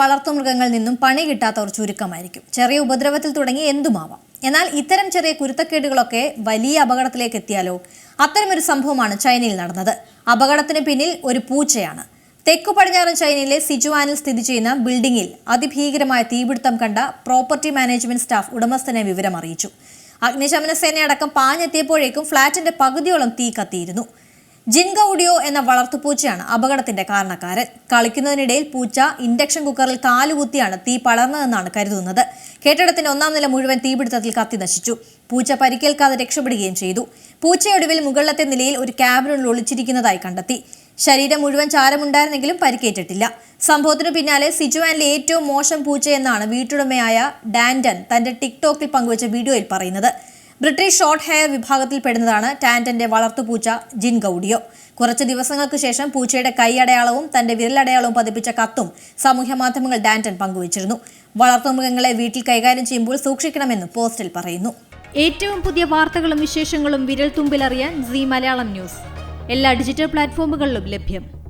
വളർത്തുമൃഗങ്ങളിൽ നിന്നും പണി കിട്ടാത്തവർ ചുരുക്കമായിരിക്കും. ചെറിയ ഉപദ്രവത്തിൽ തുടങ്ങി എന്തുമാവാം? എന്നാൽ ഇത്തരം ചെറിയ കുരുത്തക്കേടുകളൊക്കെ വലിയ അപകടത്തിലേക്ക് എത്തിയാലോ? അത്തരമൊരു സംഭവമാണ് ചൈനയിൽ നടന്നത്. അപകടത്തിന് പിന്നിൽ ഒരു പൂച്ചയാണ്. തെക്കു പടിഞ്ഞാറൻ ചൈനയിലെ സിജുവാനിൽ സ്ഥിതി ചെയ്യുന്ന ബിൽഡിംഗിൽ അതിഭീകരമായ തീപിടുത്തം കണ്ട പ്രോപ്പർട്ടി മാനേജ്മെന്റ് സ്റ്റാഫ് ഉടമസ്ഥനെ വിവരം അറിയിച്ചു അഗ്നിശമന സേനയടക്കം പാഞ്ഞെത്തിയപ്പോഴേക്കും ഫ്ളാറ്റിന്റെ പകുതിയോളം തീ കത്തിയിരുന്നു. ജിൻഗൌഡിയോ എന്ന വളർത്തുപൂച്ചയാണ് അപകടത്തിന്റെ കാരണക്കാരൻ. കളിക്കുന്നതിനിടയിൽ പൂച്ച ഇൻഡക്ഷൻ കുക്കറിൽ കാലുകുത്തിയാണ് തീ പടർന്നതെന്നാണ് കരുതുന്നത്. കെട്ടിടത്തിന്റെ ഒന്നാം നില മുഴുവൻ തീപിടുത്തത്തിൽ കത്തി നശിച്ചു. പൂച്ച പരിക്കേൽക്കാതെ രക്ഷപ്പെടുകയും ചെയ്തു. പൂച്ചയൊടുവിൽ മുകളിലത്തെ നിലയിൽ ഒരു ക്യാബിനുള്ളിൽ ഒളിച്ചിരിക്കുന്നതായി കണ്ടെത്തി. ശരീരം മുഴുവൻ ചാരമുണ്ടായിരുന്നെങ്കിലും പരിക്കേറ്റിട്ടില്ല. സംഭവത്തിനു പിന്നാലെ സിജുവാനിലെ ഏറ്റവും മോശം പൂച്ചയെന്നാണ് വീട്ടുടമയായ ഡാൻഡൻ തന്റെ ടിക്ടോക്കിൽ പങ്കുവച്ച വീഡിയോയിൽ പറയുന്നത്. ബ്രിട്ടീഷ് ഷോർട്ട് ഹെയർ വിഭാഗത്തിൽപ്പെടുന്നതാണ് ടാന്റന്റെ വളർത്തുപൂച്ച ജിൻ ഗൌഡിയോ. കുറച്ച് ദിവസങ്ങൾക്ക് ശേഷം പൂച്ചയുടെ കൈയടയാളവും തന്റെ വിരലടയാളവും പതിപ്പിച്ച കത്തും സാമൂഹ്യ മാധ്യമങ്ങൾ ഡാന്റൻ പങ്കുവച്ചിരുന്നു. വളർത്തുമൃഗങ്ങളെ വീട്ടിൽ കൈകാര്യം ചെയ്യുമ്പോൾ സൂക്ഷിക്കണമെന്നും പോസ്റ്റിൽ പറയുന്നു. ഏറ്റവും പുതിയ വാർത്തകളും വിശേഷങ്ങളും വിരൽ തുമ്പിലറിയാൻ സി മലയാളം ന്യൂസ്. എല്ലാ ഡിജിറ്റൽ പ്ലാറ്റ്ഫോമുകളിലും ലഭ്യം.